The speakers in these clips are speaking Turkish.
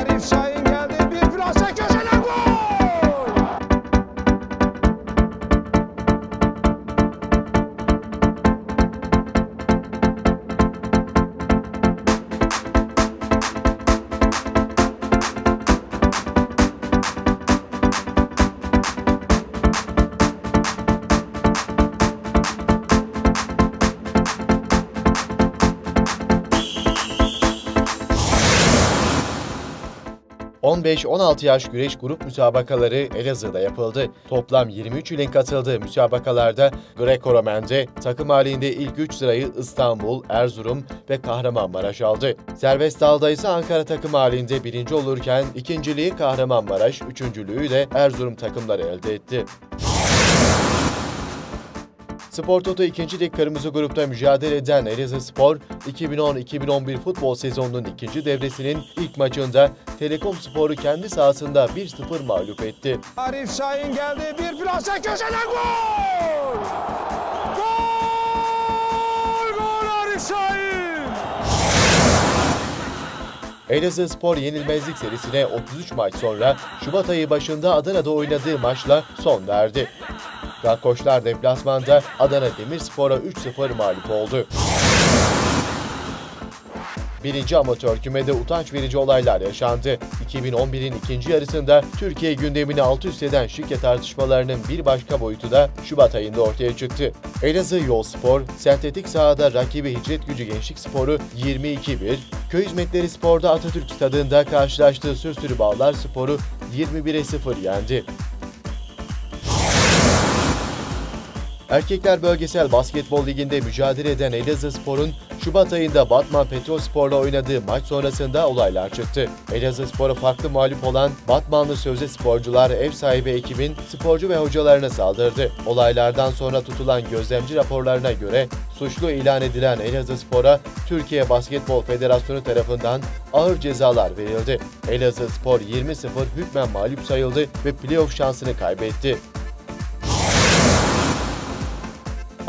Arif Şahin ...15-16 yaş güreş grup müsabakaları Elazığ'da yapıldı. Toplam 23 ilin katıldığı müsabakalarda Greco-Romen'de takım halinde ilk 3 sırayı İstanbul, Erzurum ve Kahramanmaraş aldı. Serbest dalda ise Ankara takım halinde birinci olurken ikinciliği Kahramanmaraş, üçüncülüğü de Erzurum takımları elde etti. Spor Toto 2. Lig Kırmızı Grup'ta mücadele eden Elazığ Spor, 2010-2011 futbol sezonunun ikinci devresinin ilk maçında Telekom Spor'u kendi sahasında 1-0 mağlup etti. Arif Şahin geldi. Bir plase köşeden gol! Gol! Gol Arif Şahin! Elazığ Spor yenilmezlik serisine 33 maç sonra Şubat ayı başında Adana'da oynadığı maçla son verdi. Gakkoşlar deplasmanda Adana Demirspor'a 3-0 mağlup oldu. Birinci amatör kümede utanç verici olaylar yaşandı. 2011'in ikinci yarısında Türkiye gündemini alt üst eden şike tartışmalarının bir başka boyutu da Şubat ayında ortaya çıktı. Elazığ Yol Spor, sentetik sahada rakibi Hicret Gücü Gençlik Sporu 22-1, Köy Hizmetleri Spor'da Atatürk Stadında karşılaştığı Sürsürü Bağlar Sporu 21'e 0 yendi. Erkekler Bölgesel Basketbol Ligi'nde mücadele eden Elazığ Spor'un Şubat ayında Batman Petrolspor'la oynadığı maç sonrasında olaylar çıktı. Elazığ Spor'a farklı mağlup olan Batmanlı sözde sporcular ev sahibi ekibin sporcu ve hocalarına saldırdı. Olaylardan sonra tutulan gözlemci raporlarına göre suçlu ilan edilen Elazığ Spor'a Türkiye Basketbol Federasyonu tarafından ağır cezalar verildi. Elazığ Spor 20-0 hükmen mağlup sayıldı ve playoff şansını kaybetti.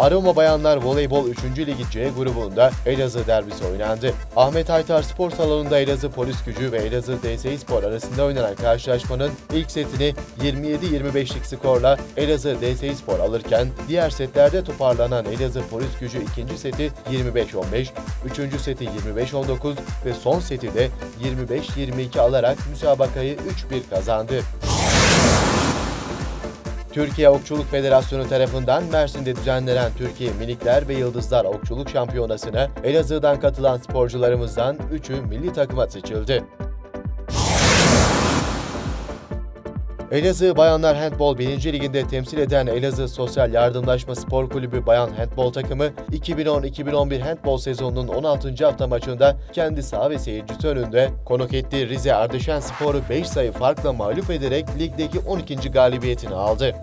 Aroma Bayanlar Voleybol 3. Ligi C grubunda Elazığ derbisi oynandı. Ahmet Aytar Spor Salonu'nda Elazığ Polis Gücü ve Elazığ DSİ Spor arasında oynanan karşılaşmanın ilk setini 27-25'lik skorla Elazığ DSİ Spor alırken diğer setlerde toparlanan Elazığ Polis Gücü ikinci seti 25-15, üçüncü seti 25-19 ve son seti de 25-22 alarak müsabakayı 3-1 kazandı. Türkiye Okçuluk Federasyonu tarafından Mersin'de düzenlenen Türkiye Minikler ve Yıldızlar Okçuluk Şampiyonası'na Elazığ'dan katılan sporcularımızdan 3'ü milli takıma seçildi. Elazığ Bayanlar Handbol 1. Ligi'nde temsil eden Elazığ Sosyal Yardımlaşma Spor Kulübü Bayan Handbol takımı 2010-2011 handbol sezonunun 16. hafta maçında kendi saha ve seyircisi önünde konuk ettiği Rize Ardışen Spor'u 5 sayı farkla mağlup ederek ligdeki 12. galibiyetini aldı.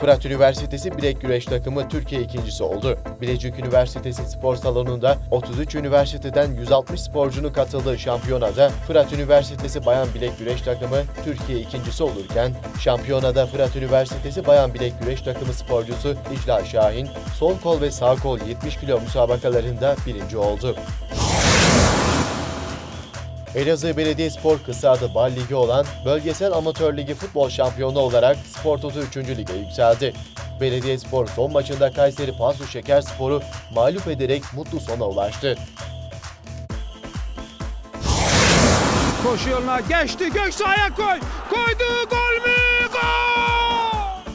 Fırat Üniversitesi Bilek Güreş takımı Türkiye ikincisi oldu. Bilecik Üniversitesi spor salonunda 33 üniversiteden 160 sporcunun katıldığı şampiyonada Fırat Üniversitesi Bayan Bilek Güreş takımı Türkiye ikincisi olurken şampiyonada Fırat Üniversitesi Bayan Bilek Güreş takımı sporcusu İcla Şahin sol kol ve sağ kol 70 kilo müsabakalarında birinci oldu. Elazığ Belediyespor kısa adı Bal Ligi olan Bölgesel Amatör Ligi futbol şampiyonu olarak Spor Toto 3. Lig'e yükseldi. Belediyespor son maçında Kayseri Pasu Şeker Spor'u mağlup ederek mutlu sona ulaştı. Koşu yoluna geçti. Göksay'a koy. Koydu. Gol mü?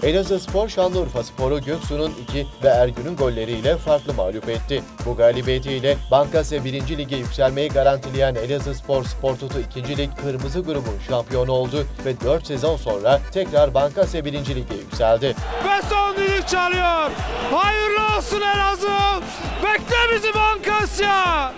Elazığ Spor Şanlıurfa Spor'u Göksu'nun 2 ve Ergün'ün golleriyle farklı mağlup etti. Bu galibiyetiyle Bankasya 1. Lige yükselmeyi garantileyen Elazığ Spor Spor Toto 2. Lig Kırmızı grubun şampiyonu oldu ve 4 sezon sonra tekrar Bankasya 1. Lig'e yükseldi. Ve son düdük çalıyor. Hayırlı olsun Elazığ. Bekle bizi Bankasya.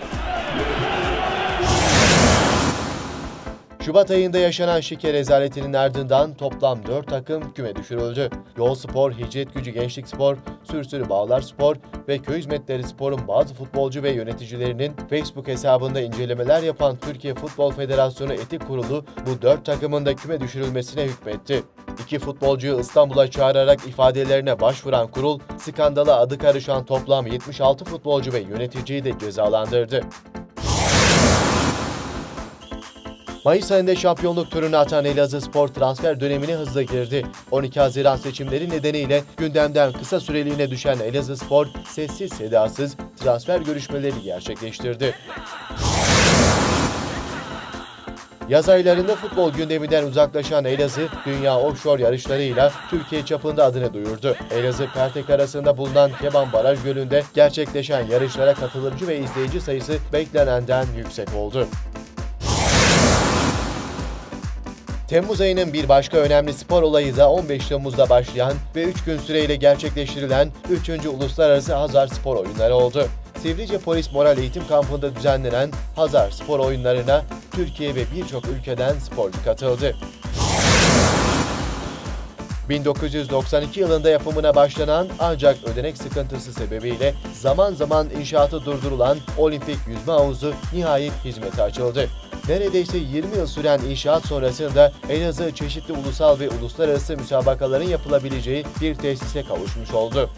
Şubat ayında yaşanan şike rezaletinin ardından toplam 4 takım küme düşürüldü. Yol Spor, Hicret Gücü Gençlik Spor, Sürsürü Bağlar Spor ve Köy Hizmetleri Spor'un bazı futbolcu ve yöneticilerinin Facebook hesabında incelemeler yapan Türkiye Futbol Federasyonu Etik Kurulu bu 4 takımın da küme düşürülmesine hükmetti. İki futbolcuyu İstanbul'a çağırarak ifadelerine başvuran kurul, skandala adı karışan toplam 76 futbolcu ve yöneticiyi de cezalandırdı. Mayıs ayında şampiyonluk turuna atan Elazığ Spor transfer dönemine hızlı girdi. 12 Haziran seçimleri nedeniyle gündemden kısa süreliğine düşen Elazığ Spor sessiz sedasız transfer görüşmeleri gerçekleştirdi. Yaz aylarında futbol gündeminden uzaklaşan Elazığ, dünya offshore yarışlarıyla Türkiye çapında adını duyurdu. Elazığ Pertek arasında bulunan Keban Baraj Gölü'nde gerçekleşen yarışlara katılımcı ve izleyici sayısı beklenenden yüksek oldu. Temmuz ayının bir başka önemli spor olayı da 15 Temmuz'da başlayan ve 3 gün süreyle gerçekleştirilen 3. Uluslararası Hazar Spor Oyunları oldu. Sivrice Polis Moral Eğitim Kampı'nda düzenlenen Hazar Spor Oyunları'na Türkiye ve birçok ülkeden sporcu katıldı. 1992 yılında yapımına başlanan ancak ödenek sıkıntısı sebebiyle zaman zaman inşaatı durdurulan olimpik yüzme havuzu nihayet hizmete açıldı. Neredeyse 20 yıl süren inşaat sonrasında Elazığ çeşitli ulusal ve uluslararası müsabakaların yapılabileceği bir tesise kavuşmuş oldu.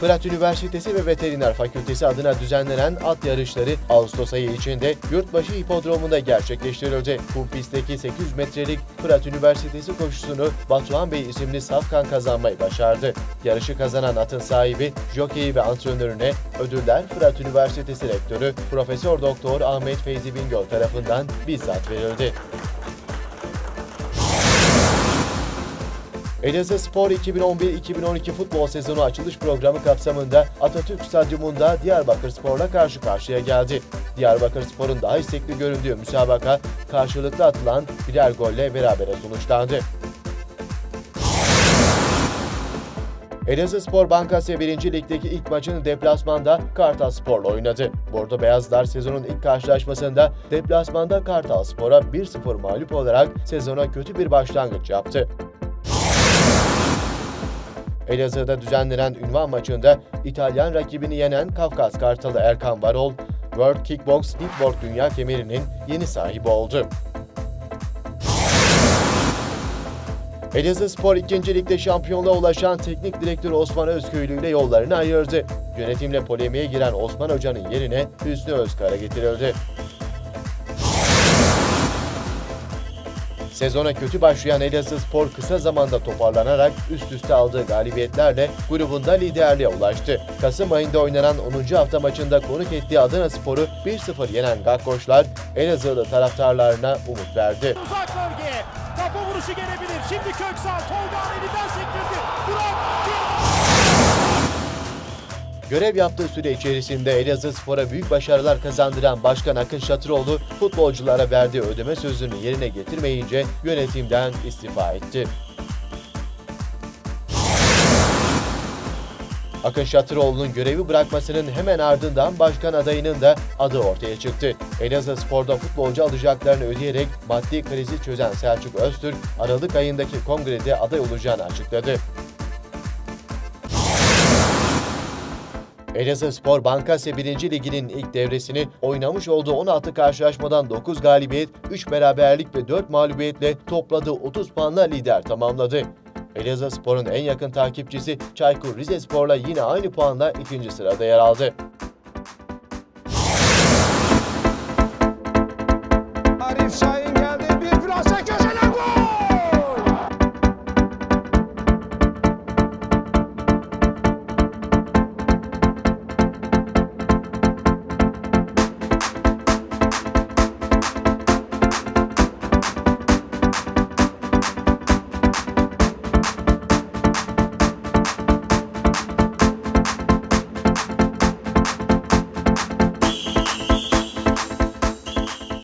Fırat Üniversitesi ve Veteriner Fakültesi adına düzenlenen at yarışları Ağustos ayı içinde Yurtbaşı Hipodromu'nda gerçekleştirildi. Bu pistteki 800 metrelik Fırat Üniversitesi koşusunu Batuhan Bey isimli safkan kazanmayı başardı. Yarışı kazanan atın sahibi, jokeyi ve antrenörüne ödüller Fırat Üniversitesi Rektörü Profesör Doktor Ahmet Feyzi Bingöl tarafından bizzat verildi. Elazığ Spor 2011-2012 futbol sezonu açılış programı kapsamında Atatürk Stadyumunda Diyarbakır Spor'la karşı karşıya geldi. Diyarbakır Spor'un daha istekli göründüğü müsabaka karşılıklı atılan birer golle berabere sonuçlandı. Elazığ Spor Bankasya 1. Lig'deki ilk maçını deplasmanda Kartal Spor'la oynadı. Bordo Beyazlar sezonun ilk karşılaşmasında deplasmanda Kartal Spor'a 1-0 mağlup olarak sezona kötü bir başlangıç yaptı. Elazığ'da düzenlenen ünvan maçında İtalyan rakibini yenen Kafkas Kartalı Erkan Varol, World Kickbox Deepboard Dünya kemerinin yeni sahibi oldu. Elazığ Spor 2. Lig'de şampiyonluğa ulaşan teknik direktör Osman Özköylü ile yollarını ayırdı. Yönetimle polemiğe giren Osman Hoca'nın yerine Hüsnü Özkar'a getirildi. Sezona kötü başlayan Elazığ Spor kısa zamanda toparlanarak üst üste aldığı galibiyetlerle grubunda liderliğe ulaştı. Kasım ayında oynanan 10. hafta maçında konuk ettiği Adana Spor'u 1-0 yenen Gakkoşlar Elazığlı taraftarlarına umut verdi. Uzak bölgeye. Kafa vuruşu gelebilir. Şimdi Köksal. Tolga elinden sektirdi. Burak. Görev yaptığı süre içerisinde Elazığ Spor'a büyük başarılar kazandıran Başkan Akın Şatıroğlu futbolculara verdiği ödeme sözünü yerine getirmeyince yönetimden istifa etti. Akın Şatıroğlu'nun görevi bırakmasının hemen ardından başkan adayının da adı ortaya çıktı. Elazığ Spor'da futbolcu alacaklarını ödeyerek maddi krizi çözen Selçuk Öztürk, Aralık ayındaki kongrede aday olacağını açıkladı. Elazığ Spor Bankasya 1. Ligi'nin ilk devresini oynamış olduğu 16 karşılaşmadan 9 galibiyet, 3 beraberlik ve 4 mağlubiyetle topladığı 30 puanla lider tamamladı. Elazığ Spor'un en yakın takipçisi Çaykur Rizespor'la yine aynı puanla ikinci sırada yer aldı.